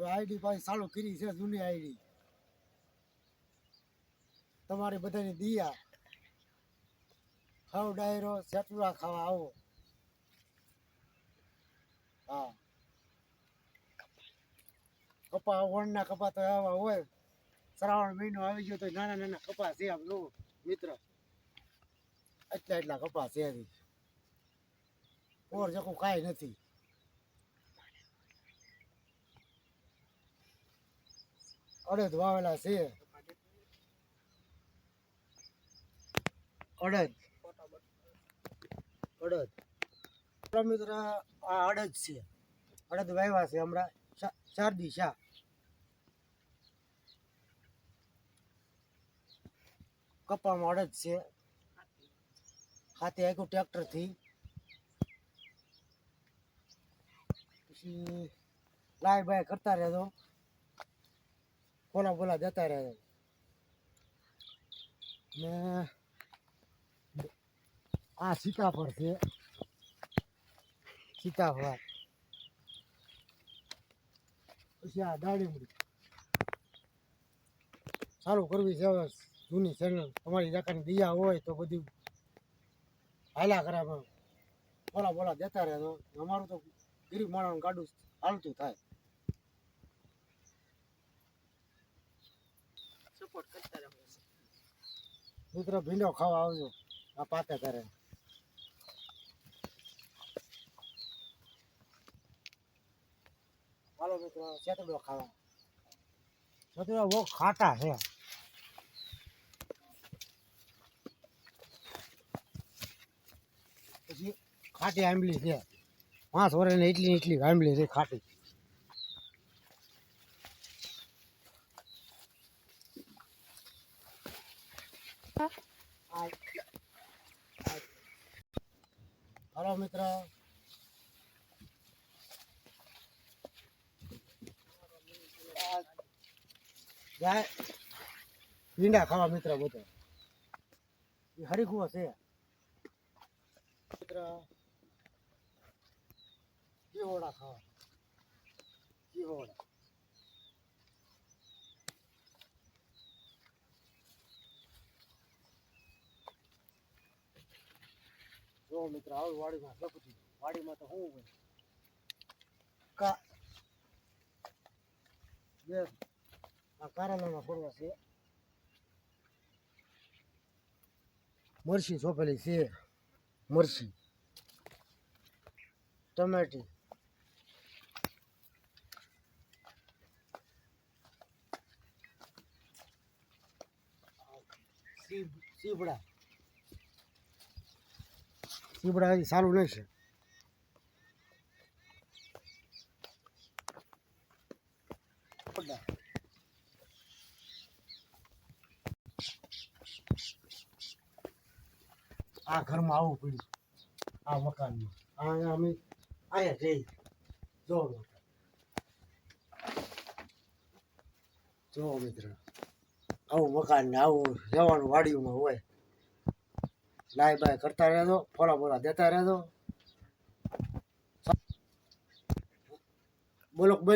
હવે આઈડી પાસે ચાલુ કરી છે, જૂની આઈડી. તમારે બધાની દિયા. ખાવ ડાયરો સેટુરા ખાવા આવો. હા. કપા વણના કપા તો આવા હોય. શ્રાવણ મહિનો આવી ગયો તો નાના નાના કપા છે આમ લો મિત્ર. એટલા એટલા કપા છે ઓર જકું કાંઈ નથી. અડદ વાવેલા છે. અડદ. અડદ. મિત્ર આ અડદ છે. અડદ વાવ્યા છે હમણાં. ચાર શાહ કપામાં અડદ છે. હાથે આખું ટ્રેક્ટરથી પછી લાય બાય કરતા રહેજો. બોલા બોલા જતા રહ્યા ને આ સીતાફળ છે. સીતાફળ. પછી આ દાડીમડી સારું કરવી છે જૂની ચેનલ તમારી જાકાની દિયા હોય તો બધું હાલા પણ બોલા બોલા દેતા રહેજો અમારું તો ગરીબ માણસનું ગાડું હાલતું થાય. સપોર્ટ કરતા રહો. મિત્રો, ભીંડો ખાવા આવજો. આ પાતે કરે હાલો મિત્રો ચેતડો ખાવા. ચેતડો બહુ ખાટા છે. પછી ખાટી આંબલી છે. પાંચ વર્ષની એટલી એટલી આંબલી છે ખાટી. હાલો મિત્ર. જાય ભીંડા ખાવા મિત્ર બધો. એ હરીકુવો છે. મિત્ર જીવોડા ખાવા. જીવોડા જો મિત્ર, આવું વાડીમાં લખું વાડીમાં તો શું હોય? કા બે. આ કારેલાના ફરવા છે. મરસી સોંપેલી છે. મરસી ટમેટી. સીબ- સીબડા. હજી સારું નહીં છે. આ ઘરમાં આવું પડ્યું. આ મકાનમાં. અહીંયા અમે અહીંયા જઈ. જો. જો મિત્ર. આવું મકાન ને આવું જવાનું વાડીમાં હોય. લાય બાય કરતા રહેજો ફોલા બોલા દેતા રહેજો. બોલો.